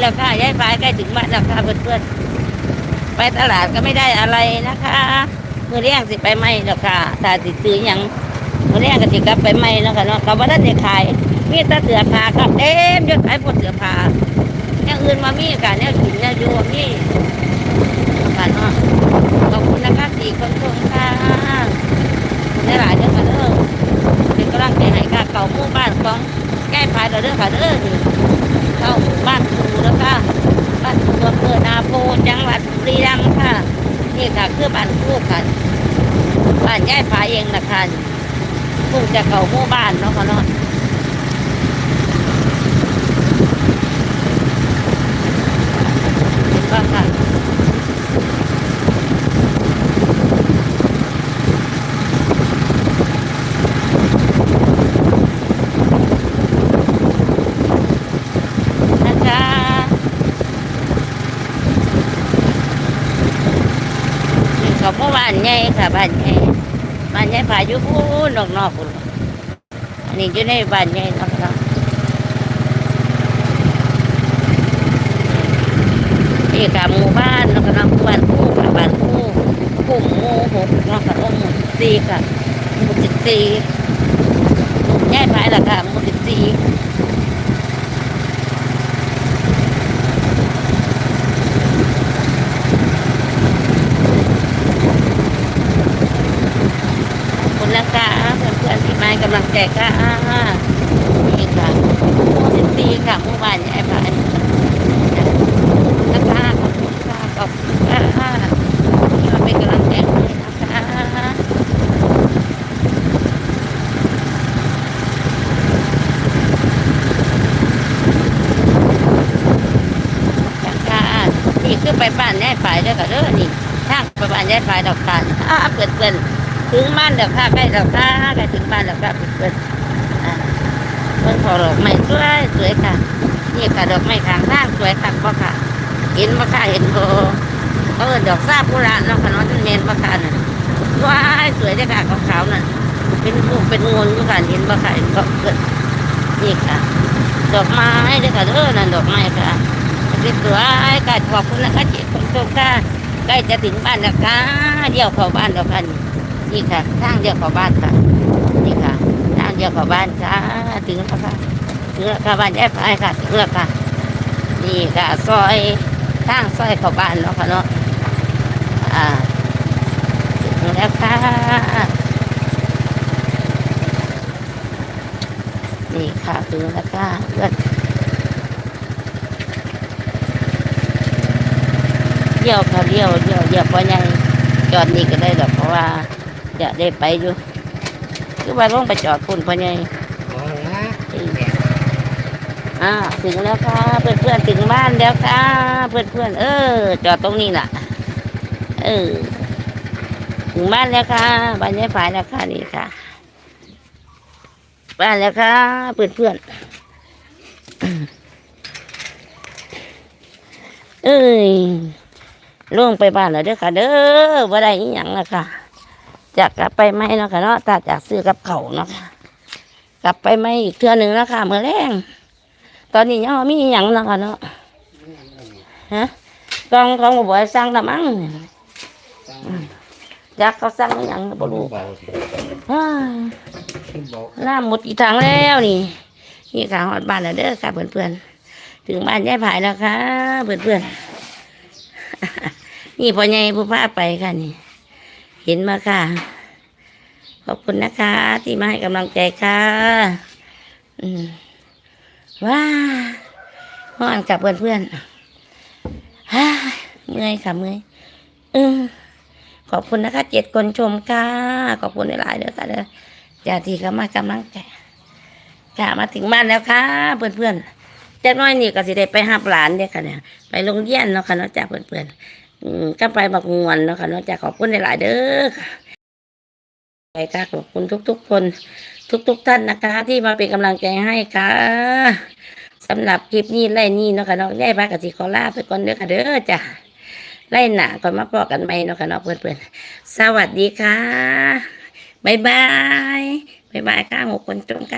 แล้วค่ะย้ายไปใกล้ถึงบ้านแล้วค่ะเพื่อนๆไปตลาดก็ไม่ได้อะไรนะคะมือเลี้ยงสิไปไหมแล้วค่ะถ้าสิซื้อหยังมือเลี้ยงก็สิกลับไปไหมเนาะค่ะเนาะก็บ่ได้ได้ขายมีต่เสือผ้าครับเต็มยศขายพวกเสือผ้าอย่างอื่นมามีกันเนี่ยกินเนี่ยอยู่มีค่ะเนาะขอบคุณนะคะสี่คนชมค่ะได้หลายเด้อค่ะเด้อเป็นกำลังใจให้ค่ะเก่ามู่บ้านของแก้พายเด้อเด้อค่ะเด้อด เข้าหมู่บ้านครูนะคะบ้านครูอำเภอนาโพจังหวัดบุรีรัมย์ค่ะ นี่ค่ะคือบ้านครูค่ะบ้านย่ายผาเองนะคะคงจะเข้าหมู่บ้านเนาะค่ะเนาะเห็นปะค่ะนะคะ นี่ก็หมู่บ้านใหญ่ค่ะบ้านใหญ่บ้านใหญ่ผายู่พูนนอกๆพุ่นอันนี้อยู่ในบ้านใหญ่นาะค่ะเนาะนี่ค่ะหมู่บ้านนาะค่ะเนาะหมู่บ้านคู่ค่ะบ้านคู่กลุ่มหมู่หกนาะค่ะโอ้หมู่สี่ค่ะหมู่สิบสี่ใหญ่ผาละค่ะหมู่สิบสี่ ขอบ คุณนะคะเพื่อนๆที่มากำลังใจกค่ะนี่ค่ะหมู่สิบสี่ค่ะหมู่บ้านยายพายนะคะขอบคุณค่ะขอบคุณค่ะที่มาเป็นกำลังใจให้นะคะค่ะนี่คือไปบ้านยายพายเด้อค่ะเด้อนี่ทางไปบ้านยายพายดอกทานอ่าเพื่อนๆ ถึงบ้านเดี๋ยวค่ะใกล้เดี๋ยวค่ะใกล้ถึงบ้านเดี๋ยวค่ะเพื่อนๆอ่าเพิ่นขอดอกไม้สวยสวยค่ะ นี่ค่ะดอกไม้ข้างทางสวยค่ะบ่อค่ะ เห็นบ่อค่ะเห็นโบเขาเอินดอกซากุระนาะค่ะเนาะที่เมนบ่อค่ะน่ะว้ายสวยเด้ค่ะขาวๆนั่นเป็นลูกเป็นงนอยู่ค่ะเห็นบ่อค่ะเห็นบ่เกิดนี่ค่ะ ดอกไม้เด้ค่ะเด้อนั่นดอกไม้ค่ะเป็นสวยค่ะขอบคุณนะคะเจ็ดคนโตค่ะใกล้จะถึงบ้านแล้วค่ะเดี๋ยวเข้าบ้านแล้วค่ะ นี่ค่ะทางเดียวกับบ้านค่ะนี่ค่ะทางเดียวกับบ้านค่ะถึงแล้วค่ะถึงแล้วค่ะบ้านแย่ไปค่ะถึงแล้วค่ะนี่ค่ะซอยทางซอยเข้าบ้านเนาะค่ะเนาะอ่าถึงแล้วค่ะนี่ค่ะถึงแล้วค่ะเพื่อนเดี่ยวค่ะเดี่ยวเดี่ยวเดี่ยวพอยังจอดนี่ก็ได้ดอกเพราะว่า จะได้ไปอยู่คือว่าลงไปจอดคุณพ่อใหญ่อ๋อนะอ่าถึงแล้วค่ะเพื่อนเพื่อนๆถึงบ้านแล้วค่ะเพื่อนเพื่อนๆเออ จอดตรงนี้น่ะ เออ ถึงบ้านแล้วค่ะบ้านยายฝายแล้วค่ะนี่ค่ะ บ้านแล้วค่ะเพื่อนเพื่อนๆเอ้ยลงไปบ้านแล้วเด้อค่ะ เด้อว่าได้อีหยังละค่ะ จะกลับไปไหมเนาะค่ะเนาะถ้าจากซื้อกับเขาวเนาะค่ะกลับไปไหมอีกเทื่อหนึ่งแล้วค่ะเมื่อแรงตอนนี้ยังบ่มีอหย่างเนาะค่ะเนาะฮะกองของบ่อยสั่งละมั้งอยากเขาสั่งอหย่างบ่รู้เบาอ้ายเบาน้ำหมดอีกทางแล้วนี่นี่ค่ะฮอดบ้านแล้วเด้อค่ะเพื่อนๆถึงบ้านยายผายแล้วค่ะเพื่อนๆนี่พ่อใหญ่ผู้พาไปค่ะนี่ เห็นมาค่ะ ขอบคุณนะคะ ที่มาให้กำลังใจค่ะว้าห้อนกับเพื่อนเพื่อนๆฮ่าเมื่อยค่ะเมื่อยอขอบคุณนะคะเจ็ดคนชมค่ะ ขอบคุณหลายๆเด้อค่ะเด้อจ่าทีก็มากำลังใจค่ะมาถึงบ้านแล้วค่ะ เพื่อนเพื่อนๆจากน้อยนี่ก็สิได้ไปหับหลานเด้อค่ะเนี่ยไปโรงเรียนเนาะค่ะเนาะจาเพื่อนเพื่อนๆ อืมก็ไปบักงวนเนาะค่ะนาะจากขอบคุณหลายๆเด้อค่ะไปค่ะขอบคุณทุก ๆ คน ทุก ๆ ท่านนะคะ ที่มาเป็นกำลังใจให้ค่ะสำหรับคลิปนี้ไล่นี่เนาะค่ะนาะได้พักกับสิขอลาไปก่อนเด้อค่ะเด้อจ้ะไล่หนาก่อนมาปอกกันใหมเนาะค่ะนาะเพื่อนๆสวัสดีค่ะบ๊ายบายบ๊ายบายค่ะหกคนจงกัน